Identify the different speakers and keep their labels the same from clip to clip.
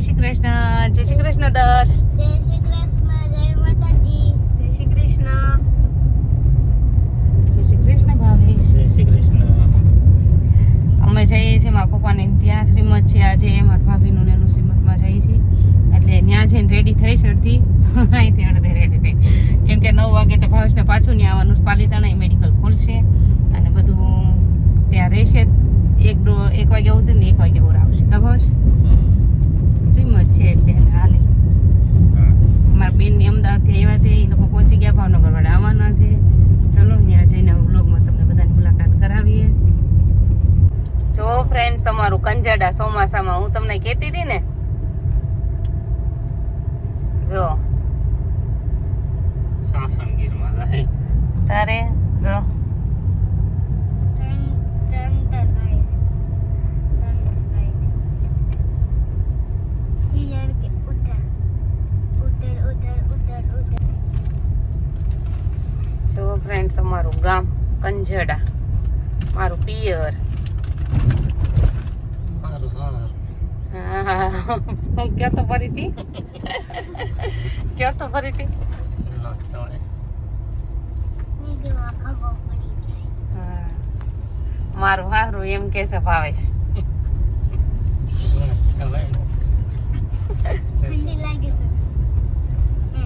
Speaker 1: જય શ્રી કૃષ્ણ. જય શ્રી કૃષ્ણ દર્શ
Speaker 2: જય શ્રી કૃષ્ણ જય માતાજી.
Speaker 1: જય શ્રી કૃષ્ણ. જય શ્રી કૃષ્ણ ભાવેશ.
Speaker 3: જય શ્રી કૃષ્ણ.
Speaker 1: અમે જઈએ છીએ મારા પપ્પાને ત્યાં શ્રીમદ છે આજે મારા ભાભીનું ને એનું શ્રીમદમાં જઈએ છીએ. એટલે ત્યાં જઈને રેડી થઈ અડધી. અહીંથી અડધે રેડી થઈ. કેમ કે નવ વાગે તો ભાવેશને પાછું નહીં આવવાનું છે. પાલીતાણા મેડિકલ ખોલશે. અને બધું ત્યાં રહેશે. એક દો એક વાગે ઉતરે ને એક વાગે ઓર આવશે. ખબર ભાવેશ શ્રીમદ છે એટલે એને હાલે મારા બેનની અમદાવાદથી આવ્યા છે એ લોકો પહોંચી ગયા ભાવનગર વાળા આવવાના છે ચલો ત્યાં જઈને વ્લોગમાં તમને બધાની મુલાકાત કરાવીએ જો ફ્રેન્ડ્સ તમારું ચોમાસામાં હું તમને કહેતી હતી ને જો.
Speaker 3: સાસણગીરમાં જાય
Speaker 1: તારે જો. જો ફ્રેન્ડ્સ અમારું ગામ કંજડા. મારું પિયર
Speaker 3: સારું સારું
Speaker 1: હા કયો તો ફરી હતી ક્યાં તો ફરી હતી
Speaker 3: એમનો જ કહેવાય.
Speaker 2: નીકળવા ખબર પડી જાય
Speaker 1: હા. મારું હારું એમ કે છે ભાવેશ
Speaker 3: કહેવાય ને.
Speaker 2: ઠંડી લાગે છે હે.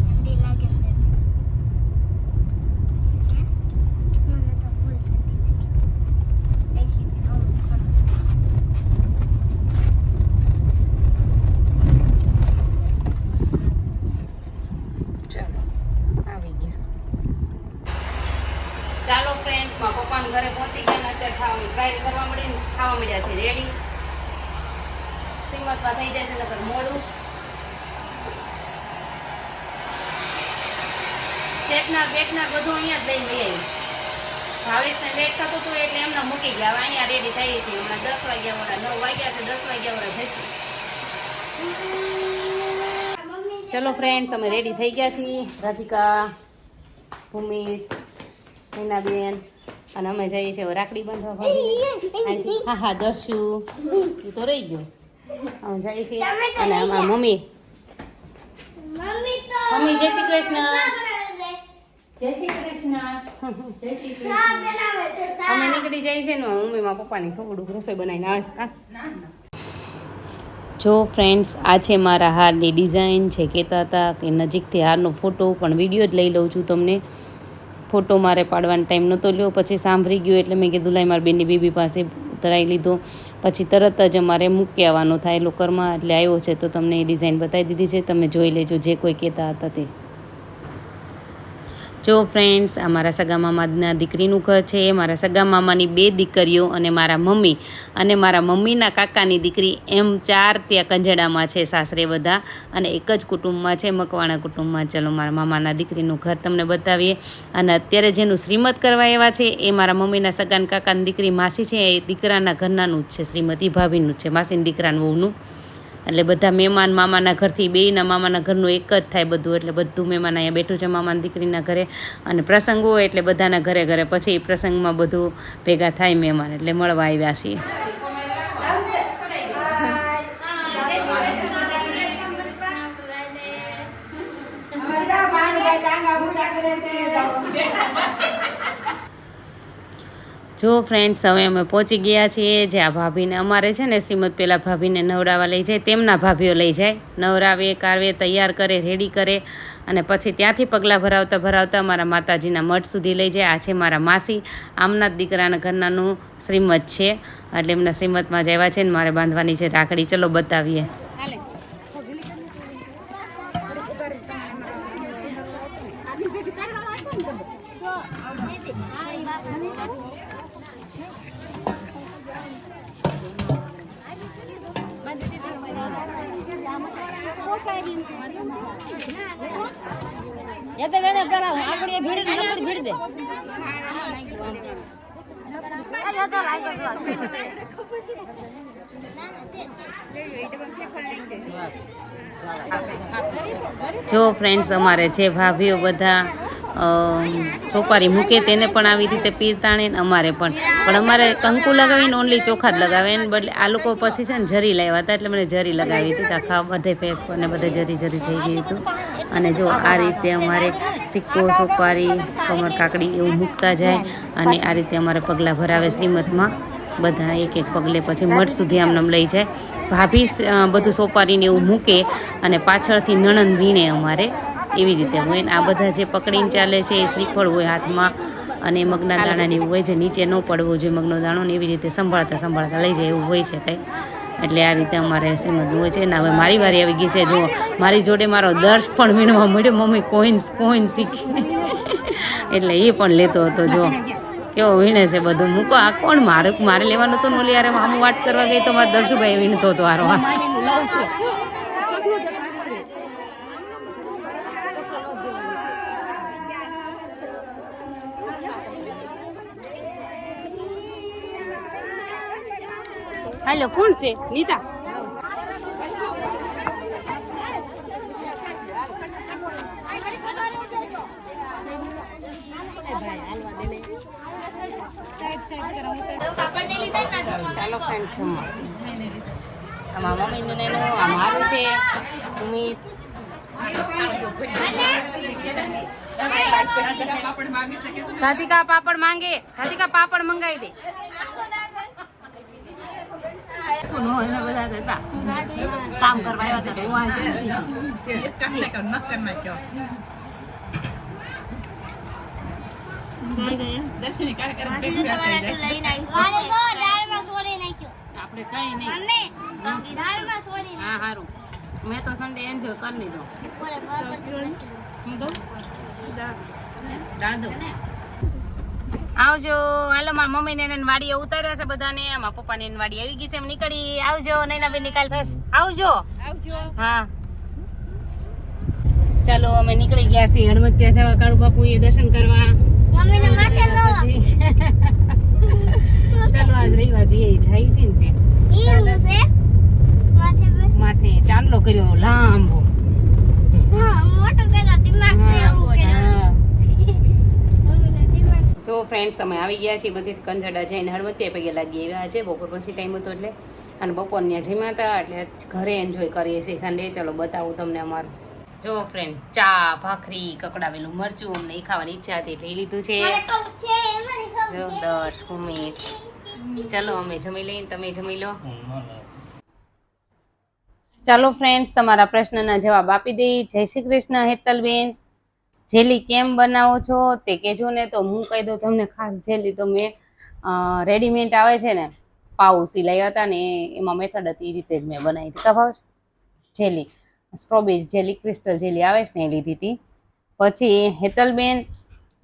Speaker 2: ઠંડી લાગે છે હે? મને તો ફૂલ ઠંડી લાગે બેસીને આવું ખરું છે.
Speaker 1: ચાલો આવી ગયા ચાલો ફ્રેન્ડ્સમાં પપ્પાના ઘરે પહોંચી ગયા ને અત્યારે ખાવા ટ્રાય કરવા મળી ને ખાવા મળ્યા છે રેડી શ્રીમતમાં થઈ જશે નકર મોડું સ્ટેટનર બેટના બધું અહીંયા જ લઈને લઈ આવી ભાવેશને લેટ થતું હતું એટલે એમને મૂકી ગયા. અહીંયા રેડી થઈ છે હમણાં દસ વાગ્યા વાળા નવ વાગ્યા છે દસ વાગ્યા વાળા જશે ચલો ફ્રેન્ડ્સ અમે રેડી થઈ ગયા છીએ. રાધિકા ભૂમિત મીનાબેન અને અમે જઈએ છીએ રાખડી બાંધવા. અહીંથી હા હા દર્શુ. તો રહી ગયો. અમે જઈએ છીએ. અને મમ્મી.
Speaker 2: મમ્મી
Speaker 1: મમ્મી જય શ્રી કૃષ્ણ. અમે નીકળી જાય છે ને મમ્મી માં પપ્પાની થોડુંક રસોઈ બનાવીને આવે છે. જો ફ્રેન્ડ્સ આ છે મારા હારની ડિઝાઇન છે કહેતા હતા કે નજીકથી હારનો ફોટો પણ વીડિયો જ લઈ લઉં છું તમને. ફોટો મારે પાડવાનો ટાઈમ નહોતો લ્યો પછી સાંભળી ગયો એટલે મેં કીધું લાઈ મારી બેનની બેબી પાસે ઉતરાઈ લીધો. પછી તરત જ અમારે મૂકી આવવાનો થાય લોકરમાં એટલે આવ્યો છે તો તમને એ ડિઝાઇન બતાવી દીધી છે તમે જોઈ લેજો જે કોઈ કહેતા હતા તે. જો ફ્રેન્ડ્સ આ મારા સગા મામાના દીકરીનું ઘર છે, મારા સગા મામાની બે દીકરીઓ અને મારા મમ્મી. અને મારા મમ્મીના કાકાની દીકરી એમ ચાર ત્યાં કંજડામાં છે, સાસરે બધા. અને એક જ કુટુંબમાં છે, મકવાણા કુટુંબમાં. ચલો, મારા મામાના દીકરીનું ઘર તમને બતાવીએ. અને અત્યારે જેનું શ્રીમત કરવા એવા છે, એ મારા મમ્મીના સગાન કાકાની દીકરી માસી છે, એ દીકરાના ઘરનાનું જ છે, શ્રીમતી ભાભીનું જ છે, માસીની દીકરાનું વહુનું. એટલે બધા મહેમાન મામાના ઘરથી બેયના મામાના ઘરનું એક જ થાય બધું. એટલે બધું મહેમાન અહીંયા બેઠું છે મામાની દીકરીના ઘરે. અને પ્રસંગ હોય એટલે બધાના ઘરે ઘરે. પછી એ પ્રસંગમાં બધું ભેગા થાય મહેમાન એટલે મળવા આવ્યા છીએ. જો ફ્રેન્ડ્સ હવે અમે પહોંચી ગયા છીએ, જે આ ભાભીને અમારે છે ને, શ્રીમદ પેલા ભાભીને નવડાવવા લઈ જાય, તેમના ભાભીઓ લઈ જાય. નવરાવે, કારવે, તૈયાર કરે રેડી કરે અને પછી ત્યાંથી પગલાં ભરાવતા ભરાવતા મારા માતાજીના મઠ સુધી લઈ જાય. આ છે મારા માસી. આમના જ દીકરાના ઘરનાનું શ્રીમદ છે. એટલે એમના શ્રીમદમાં જવા છે ને, મારે બાંધવાની છે રાખડી. ચલો બતાવીએ. જો ફ્રેન્ડ્સ અમારે જે ભાભીઓ બધા ચોપારી મૂકે તેને પણ આવી રીતે પીરતાણે ને અમારે પણ. પણ અમારે કંકુ લગાવીને ઓનલી ચોખા જ લગાવે. ને બદલે આ લોકો પછી છે ને જરી લાવ્યા હતા, એટલે મને જરી લગાવી હતી. આખા બધે ફેસ પર ને બધે જરી જરી થઈ ગયું હતું. અને જો આ રીતે અમારે સિક્કો, સોપારી, કમર કાકડી એવું મૂકતા જાય અને આ રીતે અમારે પગલાં ભરાવે શ્રીમદમાં. બધા એક એક પગલે પછી મઠ સુધી આમને લઈ જાય. ભાભી બધું સોપારીને એવું મૂકે અને પાછળથી નણંદ વીણે અમારે એવી રીતે હોય આ બધા જે પકડીને ચાલે છે એ શ્રીફળ હોય હાથમાં અને મગના દાણાને એવું હોય જે નીચે ન પડવો જોઈએ મગનો દાણો ને એવી રીતે સંભાળતા સંભાળતા લઈ જાય એવું હોય છે કંઈ. એટલે આ રીતે અમારે શ્રીમદનું હોય છે ને હવે મારી વારી આવી ગઈ છે. જો મારી જોડે મારો દર્શ પણ વીણવા મળ્યો. મમ્મી કોઈન્સ કોઈન શીખી. એટલે એ પણ લેતો હતો જો કેવો વીણે છે બધું. મૂકો, આ કોણ મારે? મારે લેવાનું હતું ને ઓલી યારે આમ વાત કરવા ગઈ તો મારા દર્શુભાઈ વીણતો હતો હારો. હાલો કોણ છે? નીતા? ચાલો ફ્રેન્ડ જમવા. આમાં મમ્મીનું ને એનું છે. ઉમી રાધિકા પાપડ માંગે રાધિકા પાપડ મંગાવી દે. કામ કરવા હું સારું મેં તો સંડે એન્જોય કરી લીધો દાળ દઉં આવજો. હાલો મારા મમ્મી ને વાડીએ ઉતાર્યા છે બધાને. મારા પપ્પા ને વાડી આવી ગઈ છે એમ નીકળી. આવજો નૈનાબેન નિકાલ થશે આવજો. હા. ચાલો અમે નીકળી ગયા છીએ હળમતિયા જવા. કાળુ બાપુ એ દર્શન કરવા. ચાલો આજ રવિવાર જઈએ જાય છે ને તે?
Speaker 2: માથે
Speaker 1: ચાંદલો કર્યો લાંબો.
Speaker 2: મોટો કર્યો, દિમાગ છે એવું કર્યું.
Speaker 1: હા.
Speaker 2: મમ્મીનો દિમાગ.
Speaker 1: જો ફ્રેન્ડ્સ અમે આવી ગયા છીએ બધી કંજડા જઈને હળવદે પગે લાગી આવ્યા છે બપોર પછી ટાઈમ હતો એટલે. અને બપોર ત્યાં જમ્યા હતા એટલે ઘરે એન્જોય કરીએ છીએ. સન્ડે ચલો બતાવું તમને અમારું. જો ફ્રેન્ડ ચા ભાખરી કકડાવેલું મરચું અમને એ ખાવાની ઈચ્છા હતી એટલે એ લીધું છે.
Speaker 2: મારે કહું છે, મને કહું
Speaker 1: જો
Speaker 2: છે.
Speaker 1: દસ ઉમેશ. ચલો અમે જમી લઈને તમે જમી લો. ચાલો ફ્રેન્ડ્સ તમારા પ્રશ્નના જવાબ આપી દઈ. જય શ્રી કૃષ્ણ હેતલબેન. જેલી કેમ બનાવો છો તે કહેજો ને. તો હું કહી દઉં તમને ખાસ જેલી તો મેં રેડીમેડ આવે છે ને, પાઉ સિલાઈ હતા ને, એમાં મેથડ હતી એ રીતે જ મેં બનાવી હતી. ખબર jelly strawberry jelly crystal jelly આવે છે ને એ લીધી હતી. પછી હેતલબેન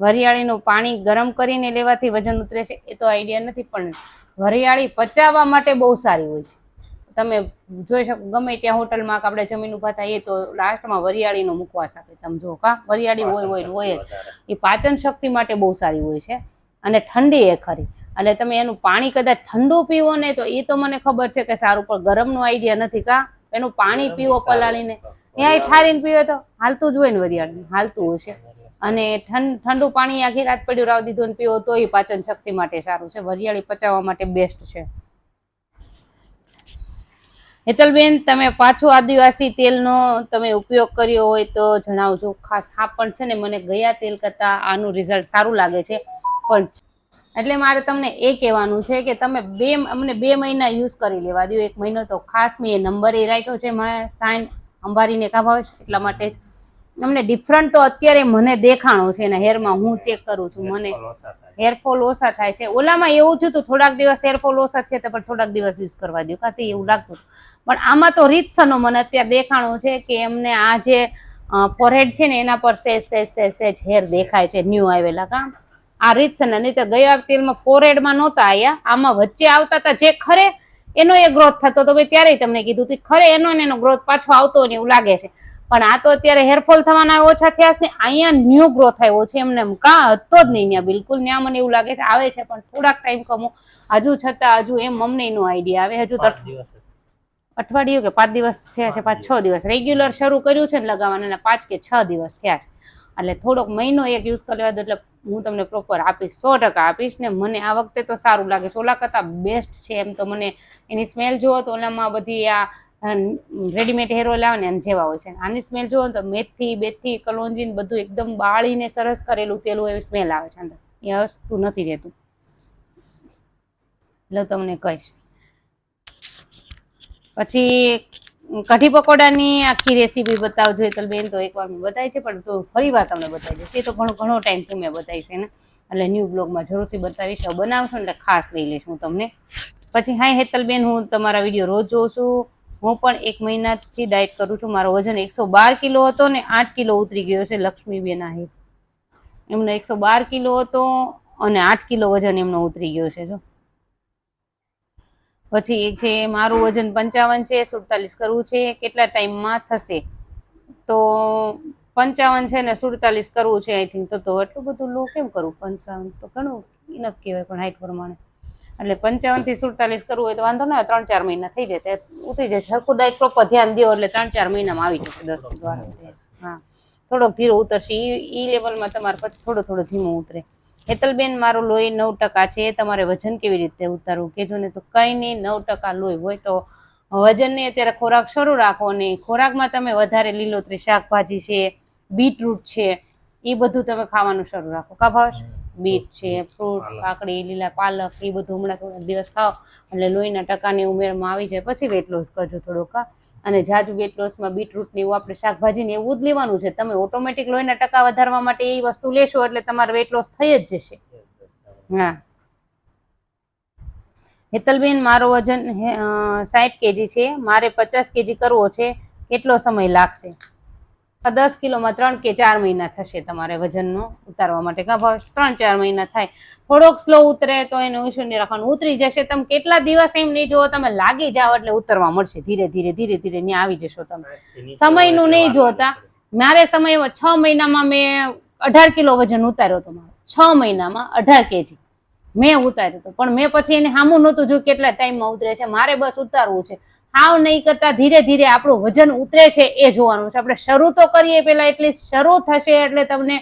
Speaker 1: વરિયાળીનું પાણી ગરમ કરીને લેવાથી વજન ઉતરે છે, એ તો આઈડિયા નથી, પણ વરિયાળી પચાવવા માટે બહુ સારી હોય છે. તમે જોઈ શકો ગમે ત્યાં હોટલમાં આપણે જમીન ઊભા થઈએ તો લાસ્ટમાં વરિયાળીનો મુખવાસ આપે. તમે જો કા વરિયાળી હોય હોય હોય. જ એ પાચન શક્તિ માટે બહુ સારી હોય છે. અને ઠંડી એ ખરી. અને તમે એનું પાણી કદાચ ઠંડુ પીવો ને તો એ તો મને ખબર છે કે સારું પણ ગરમનો આઈડિયા નથી કા. એનું પાણી પીવો પલાળીને. ત્યાં ઠારીને પીવે તો હાલતું જ હોય ને વરિયાળી હાલતું હોય છે. અને ઠંડુ પાણી આખી રાત પડ્યું રાવ દીધું ને પીવો તો એ પાચન શક્તિ માટે સારું છે. વરિયાળી પચાવવા માટે બેસ્ટ છે. હેતલબેન તમે પાછો આદિવાસી તેલનો તમે ઉપયોગ કર્યો હોય તો જણાવજો. ખાસ હા પણ છે ને મને ગયા તેલ કરતાં આનું રિઝલ્ટ સારું લાગે છે. પણ એટલે મારે તમને એ કહેવાનું છે કે તમે બે અમને બે મહિના યુઝ કરી લેવા દો એક મહિનો તો ખાસ મેં એ નંબર એ રાખ્યો છે મારા સાઈન અંબારીને કાભાવે છે? એટલા માટે જ. અમને ડિફરન્ટ તો અત્યારે મને દેખાણો છે એના હેરમાં હું ચેક કરું છું. મને હેરફોલ ઓછા થાય છે. ઓલામાં એવું થયું હતું થોડાક દિવસ હેરફોલ ઓછા થયા હતા પણ થોડાક દિવસ યુઝ કરવા દો કાંથી એવું લાગતું. પણ આમાં તો રીતસરનો મને અત્યારે દેખાણું છે કે એમને આ જે ફોરહેડ છે ને એના પર સેજ સેજ સેજ સેજ હેર દેખાય છે ન્યૂ આવેલા કામ આ રીતસરના નહીં તો ગયા તેલમાં ફોરહેડમાં નહોતા આવ્યા આમાં વચ્ચે આવતા હતા જે ખરે એનો એ ગ્રોથ થતો હતો ભાઈ ત્યારે તમને કીધું કે ખરે એનો ને એનો ગ્રોથ પાછો આવતો ને એવું લાગે છે. પણ આ તો અત્યારે હેરફોલ થવાના ઓછા થયા છે અહીંયા ન્યૂ ગ્રોથ આવ્યો છે, એમને એમ કાં હતો જ નહીં ત્યાં, બિલકુલ ત્યાં મને એવું લાગે છે, આવે છે, પણ થોડાક ટાઈમ કમો. હજુ છતાં હજુ એમ મમને એનો આઈડિયા આવે, હજુ અઠવાડિયું કે પાંચ દિવસ થયા છે પાંચ છ દિવસ. રેગ્યુલર શરૂ કર્યું છે ને લગાવવાના અને પાંચ કે છ દિવસ થયા છે. એટલે થોડોક મહિનો એક યુઝ કરી લેવા દો એટલે હું તમને પ્રોપર આપીશ સો ટકા આપીશ ને મને આ વખતે તો સારું લાગે છે. ઓલા કરતાં બેસ્ટ છે એમ તો મને એની સ્મેલ જુઓ તો ઓલામાં બધી આ રેડીમેડ હેર ઓઇલ આવે ને એમ જેવા હોય છે. આની સ્મેલ જુઓ ને તો મેથી બેથી કલોંજી ને બધું એકદમ બાળીને સરસ કરેલું તેલું એવી સ્મેલ આવે છે અંદર. એ વસ્તુ નથી રહેતું. એટલે તમને કહીશ. પછી કઢી પકોડાની આખી રેસીપી બતાવજો હેતલબેન તો એકવાર મેં બતાવી છે, પણ તો ફરી વાર તમને બતાવી દઈશ. એ તો ઘણો ઘણો ટાઈમથી મેં બતાવી છે ને એટલે ન્યૂ બ્લોગમાં જરૂરથી બતાવીશ. બનાવશો એટલે ખાસ લઈ લઈશ હું તમને. પછી હાય હેતલબેન હું તમારા વીડિયો રોજ જોઉં છું. હું પણ એક મહિનાથી ડાયટ કરું છું. મારો વજન એકસો બાર કિલો હતો ને આઠ કિલો ઉતરી ગયો છે લક્ષ્મીબેન આહિર એમનો એકસો બાર કિલો હતો અને આઠ કિલો વજન એમનો ઉતરી ગયો છે, જો. પછી એક છે મારું વજન પંચાવન છે, સુડતાલીસ કરવું છે, કેટલા ટાઈમમાં થશે? તો પંચાવન છે ને સુડતાલીસ કરવું છે આઈ થિંક તો તો એટલું બધું લો કેમ કરવું પંચાવન તો ઘણું ઇનફ કહેવાય, પણ હાઈટ પ્રમાણે. એટલે પંચાવનથી સુડતાલીસ કરવું હોય તો વાંધો ના ત્રણ ચાર મહિના થઈ જાય ઉતરી જશે સરખું ડાયટ પ્રોપર ધ્યાન દો એટલે ત્રણ ચાર મહિનામાં આવી જશે દસ દ્વારા હા. થોડોક ધીરો ઉતરશે એ લેવલમાં તમારે પછી થોડો થોડો ધીમો ઉતરે. હેતલબેન, મારું લોહી નવ ટકા છે, તમારે વજન કેવી રીતે ઉતારવું? કેજો ને તો કંઈ નહીં, નવ ટકા લોહી હોય તો વજનને અત્યારે ખોરાક શરૂ રાખો અને ખોરાકમાં તમે વધારે લીલોતરી શાકભાજી છે, બીટરૂટ છે, એ બધું તમે ખાવાનું શરૂ રાખો. કા ભાવેશ? બીટ છે ફ્રૂટ કાકડી લીલા પાલક એ બધું હમણાં થોડા દિવસ ખાઓ. એટલે લોહીના ટકાની ઉમેરમાં આવી જાય. પછી વેટ લોસ કરજો થોડોક. અને જાજુ વેટ લોસમાં બીટરૂટ ને એવું આપણે શાકભાજી ને એવું જ લેવાનું છે. તમે ઓટોમેટિક લોહીના ટકા વધારવા માટે એ વસ્તુ લેશો એટલે તમારે વેટ લોસ થઈ જ જશે. હા. હેતલબેન મારો વજન સાઠ કેજી છે. મારે પચાસ કેજી કરવો છે. કેટલો સમય લાગશે? દસ કિલોમાં ત્રણ કે ચાર મહિના થશે તમારે વજનનું ઉતારવા માટે. કા ભાવ ત્રણ ચાર મહિના થાય. થોડોક સ્લો ઉતરે તો એને ઓછું નહીં રાખવાનું. ઉતરી જશે તમે કેટલા દિવસ એમ નહીં જોવો તમે લાગી જાઓ એટલે ઉતરવા મળશે. ધીરે ધીરે ધીરે ધીરે ત્યાં આવી જશો તમે. સમયનું નહીં જોતા. મારે સમયમાં છ મહિનામાં મેં અઢાર કિલો વજન ઉતાર્યો હતો મારો. છ મહિનામાં અઢાર કેજી મેં ઉતાર્યો હતો. પણ મેં પછી એને સામું નહોતું જોયું કેટલા ટાઈમમાં ઉતરે છે. મારે બસ ઉતારવું છે. હાવ નહીં કરતા, ધીરે ધીરે આપણું વજન ઉતરે છે એ જોવાનું છે. આપણે શરૂ તો કરીએ પેલા એટલી શરૂ થશે એટલે તમને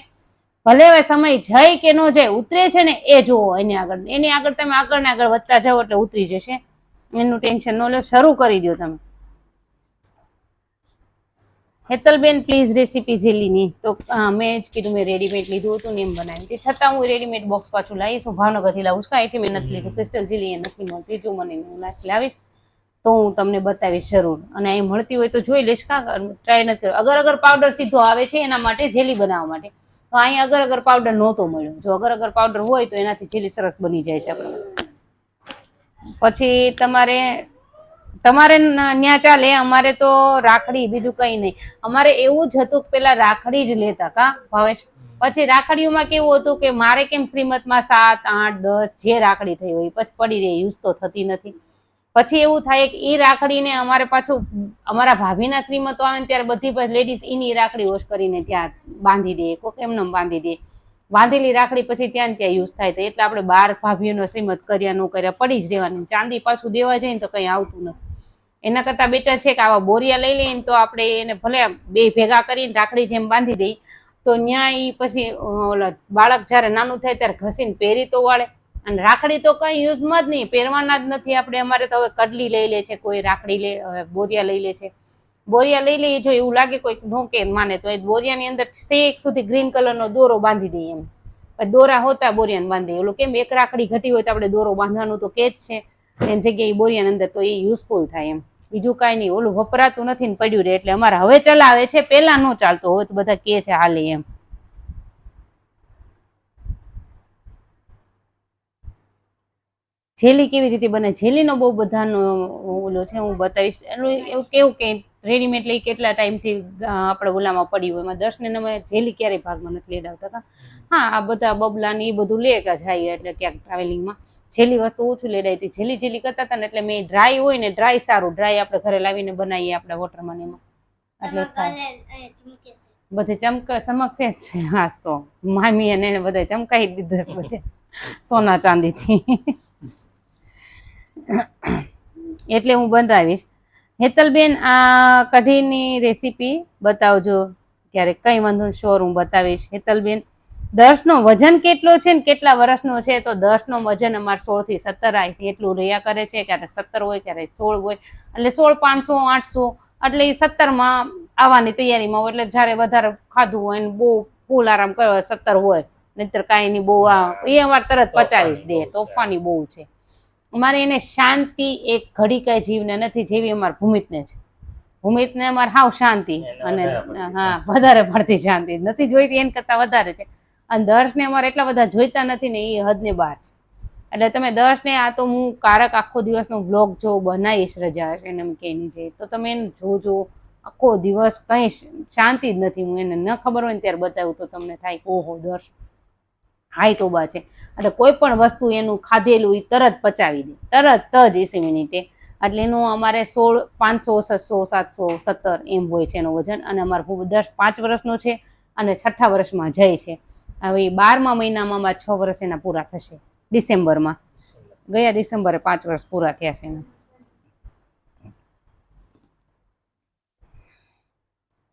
Speaker 1: ભલે હવે સમય જાય કે ન જાય, ઉતરે છે ને એ જોવો એની આગળ. એની આગળ તમે આગળ ને આગળ વધતા જાઓ એટલે ઉતરી જશે. એનું ટેન્શન ન લો, શરૂ કરી દો તમે. હેતલબેન પ્લીઝ રેસીપી ઝીલીની તો મેં જ કીધું, મેં રેડીમેડ લીધું હતું ને એમ બનાવ્યું તે છતાં હું રેડીમેડ બોક્સ પાછું લાવીશ, હું ભાવનગરથી લાવું છું. કાંઈથી મેં નથી લીધું. ક્રિસ્ટલ ઝીલી એ નથી મળતી, જો મને હું નાખી લાવીશ. તો હું તમને બતાવીશ જરૂર. અને અહીં મળતી હોય તો જોઈ લઈશ કા ટ્રાય નથી કર્યો અગર અગર પાવડર સીધો આવે છે એના માટે જેલી બનાવવા માટે. તો અહીં અગર અગર પાવડર નહોતો મળ્યો. જો અગર અગર પાવડર હોય તો એનાથી જેલી સરસ બની જાય છે આપણે. પછી તમારે તમારે ત્યાં ચાલે, અમારે તો રાખડી બીજું કઈ નહીં. અમારે એવું જ હતું કે પેલા રાખડી જ લેતા કા, ભાવેશ? પછી રાખડીઓમાં કેવું હતું કે મારે કેમ શ્રીમતમાં સાત, આઠ, દસ જે રાખડી થઈ હોય પછી પડી રહી યુઝ તો થતી નથી. પછી એવું થાય કે એ રાખડીને અમારે પાછું, અમારા ભાભીના શ્રીમતો આવે ને ત્યારે બધી લેડીઝ એની રાખડી વોશ કરીને ત્યાં બાંધી દે, કોક એમને એમ બાંધી દે. બાંધેલી રાખડી પછી ત્યાં ત્યાં યુઝ થાય તો એટલે આપણે બાર ભાભીઓનો શ્રીમત કર્યા ન કર્યા પડી જ રહેવાની. ચાંદી પાછું દેવા ને તો કંઈ આવતું નથી. એના કરતાં બેટર છે કે આવા બોરિયા લઈ લઈએ તો આપણે એને ભલે બે ભેગા કરીને રાખડી જેમ બાંધી દઈ, તો ત્યાં એ પછી ઓલા બાળક જ્યારે નાનું થાય ત્યારે ઘસીને પહેરી તો વાળે. અને રાખડી તો કઈ યુઝમાં જ નહીં. પહેરવાના જ નથી આપણે. અમારે તો હવે કડલી લઈ લે છે, કોઈ રાખડી લે બોરિયા લઈ લે છે. બોરિયા લઈ લઈએ જો એવું લાગે કોઈ ઢોકે માને, તો એ બોરિયાની અંદર શેક સુધી ગ્રીન કલરનો દોરો બાંધી દઈએ એમ. દોરા હોતા બોરિયાને બાંધી. ઓલું કેમ એક રાખડી ઘટી હોય તો આપણે દોરો બાંધવાનું તો કે જ છે. એની જગ્યાએ બોરિયાની અંદર તો એ યુઝફુલ થાય એમ. બીજું કાંઈ નહીં. ઓલું વપરાતું નથી ને પડ્યું રહે એટલે અમારે હવે ચલાવે છે. પહેલાં ન ચાલતો હવે તો બધા કે છે હાલે એમ. જેલી કેવી રીતે બને? જેલીનો બહુ બધાનો ઓલો છે હું બતાવીશ. એનું એવું કેવું કે રેડીમેડ લઈ કેટલા ટાઈમથી આપણે ઓલામાં પડ્યું હોય. એમાં દર્શને અમે જેલી ક્યારેય ભાગમાં નથી લેડાવતા હતા. હા આ બધા બબલા ને એ બધું લે કે જાય એટલે ક્યાંક ટ્રાવેલિંગમાં જેલી વસ્તુ ઓછું લેડાઈ હતી. જેલી જેલી કરતા હતા ને એટલે મેં ડ્રાય હોય ને ડ્રાય સારું. ડ્રાય આપણે ઘરે લાવીને બનાવીએ આપણે વોટરમાં એમાં. એટલે થાય. બધે ચમક ચમકે જ છે. હાસ તો મામી અને એને બધે ચમકાઈ દીધું છે બધે. સોના ચાંદીથી. એટલે હું બંધાવીશ. હેતલબેન આ કઢીની રેસીપી બતાવજો. ક્યારેક કંઈ વાંધો શ્યોર હું બતાવીશ. હેતલબેન દર્શનો વજન કેટલો છે ને કેટલા વર્ષનો છે? તો દર્શનો વજન અમારે સોળથી સત્તર આય એટલું રહ્યા કરે છે. ક્યારેક સત્તર હોય ક્યારેક સોળ હોય. એટલે સોળ પાંચસો આઠસો એટલે એ સત્તરમાં આવવાની તૈયારીમાં હોય. એટલે જ્યારે વધારે ખાધું હોય ને બહુ ફૂલ આરામ કર્યો સત્તર હોય. નહીતર કાંઈ નહીં બહુ આ એ અમારે તરત પચાવી દે. તોફાની બહુ છે. અમારે એને શાંતિ એક ઘડી કાંઈ જીવને નથી જેવી અમારે ભૂમિતને છે. ભૂમિતને અમારે હાવ શાંતિ અને હા વધારે પડતી શાંતિ. નથી જોઈતી એન કરતાં વધારે છે. અને દર્શને અમારે એટલા બધા જોઈતા નથી ને એ હદને બહાર છે. એટલે તમે દર્શને આ તો હું કારક આખો દિવસનો બ્લોગ જો બનાવીશ રજા એને એમ કે જે તો તમે એને જોજો. આખો દિવસ કંઈ શાંતિ જ નથી. હું એને ન ખબર હોય ને ત્યારે બતાવું તો તમને થાય ઓહો દર્શ. હાય તોબા છે. એટલે કોઈ પણ વસ્તુ એનું ખાધેલું એ તરત પચાવી દે. તરત જ એસી મિનિટે. એટલે એનું અમારે સોળ, પાંચસો, છસો, સાતસો, સત્તર એમ હોય છે એનું વજન. અને અમારો દસ પાંચ વર્ષનો છે અને છઠ્ઠા વર્ષમાં જાય છે. હવે બારમા મહિનામાં અમારા છ વર્ષ એના પૂરા થશે. ડિસેમ્બરમાં. ગયા ડિસેમ્બરે પાંચ વર્ષ પૂરા થયા છે એના.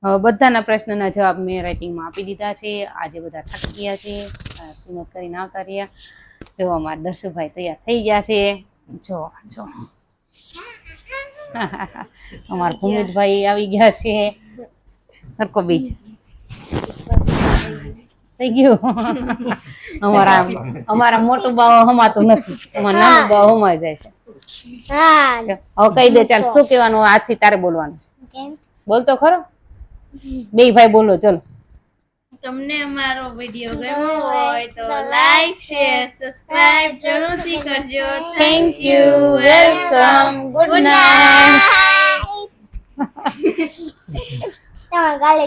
Speaker 1: બધાના પ્રશ્નના જવાબ મેં રાઇટિંગમાં આપી દીધા છે. આજે બધા થાકી ગયા છે. કિંમત કરીને આવતા રહ્યા જો અમારા દર્શુભાઈ તૈયાર થઈ ગયા છે. જો જો. અમારા ભૂમિતભાઈ આવી ગયા છે. સરકો બીજ. થઈ ગયું? અમારા અમારા મોટું બાવ હમાતું નથી. અમારા નાનું બાવ હમાઈ જાય છે. હવે કહી દે ચાલ શું કહેવાનું? આજથી તારે બોલવાનું. બોલતો ખરો? બે ભાઈ બોલો ચલો.
Speaker 4: તમને અમારો વીડિયો ગમ્યો હોય તો લાઈક શેર સબસ્ક્રાઇબ જરૂરથી કરજો.
Speaker 1: Thank you welcome good night
Speaker 2: તમે ગાલે